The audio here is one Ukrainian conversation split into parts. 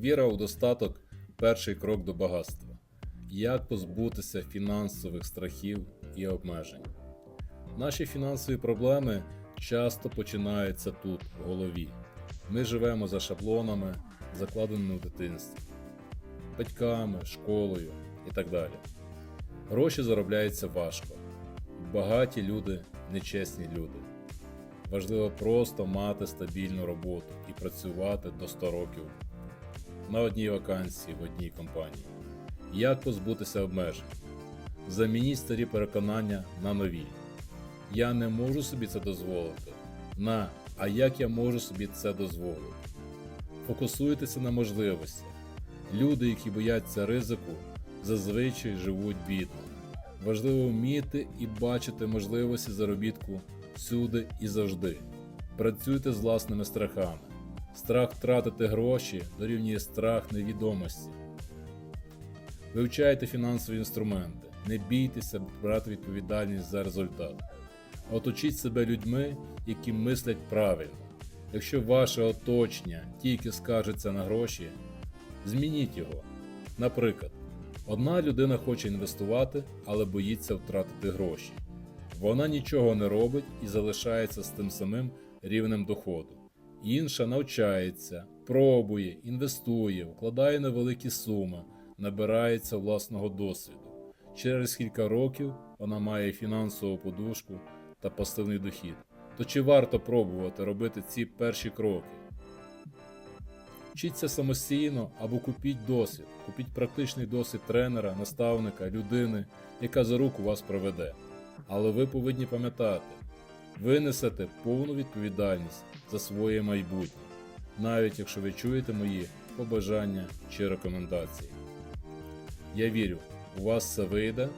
Віра у достаток перший крок до багатства. Як позбутися фінансових страхів і обмежень? Наші фінансові проблеми часто починаються тут, в голові. Ми живемо за шаблонами, закладеними в дитинстві, батьками, школою і так далі. Гроші заробляються важко. Багаті люди нечесні люди. Важливо просто мати стабільну роботу і працювати до 100 років на одній вакансії в одній компанії. Як позбутися обмежень? Замініть старі переконання на нові. Я не можу собі це дозволити. На, а як я можу собі це дозволити? Фокусуйтеся на можливостях. Люди, які бояться ризику, зазвичай живуть бідно. Важливо вміти і бачити можливості заробітку всюди і завжди. Працюйте з власними страхами. Страх втратити гроші дорівнює страх невідомості. Вивчайте фінансові інструменти, не бійтеся брати відповідальність за результат. Оточіть себе людьми, які мислять правильно. Якщо ваше оточення тільки скаржиться на гроші, змініть його. Наприклад, одна людина хоче інвестувати, але боїться втратити гроші. Вона нічого не робить і залишається з тим самим рівнем доходу. Інша навчається, пробує, інвестує, вкладає невеликі суми, набирається власного досвіду. Через кілька років вона має фінансову подушку та пасивний дохід. То чи варто пробувати робити ці перші кроки? Вчіться самостійно або купіть досвід, купіть практичний досвід тренера, наставника, людини, яка за руку вас проведе. Але ви повинні пам'ятати, ви несете повну відповідальність за своє майбутнє, навіть якщо ви чуєте мої побажання чи рекомендації. Я вірю, у вас все вийде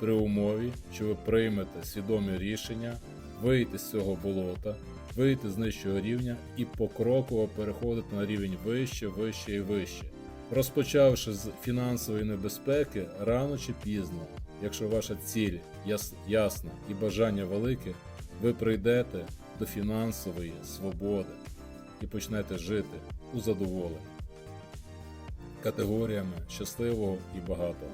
при умові, що ви приймете свідомі рішення вийти з цього болота, вийти з нижчого рівня і покроково переходити на рівень вище, вище і вище. Розпочавши з фінансової небезпеки, рано чи пізно, якщо ваша ціль ясна і бажання велике, ви прийдете до фінансової свободи і почнете жити у задоволенні категоріями щасливого і багатого.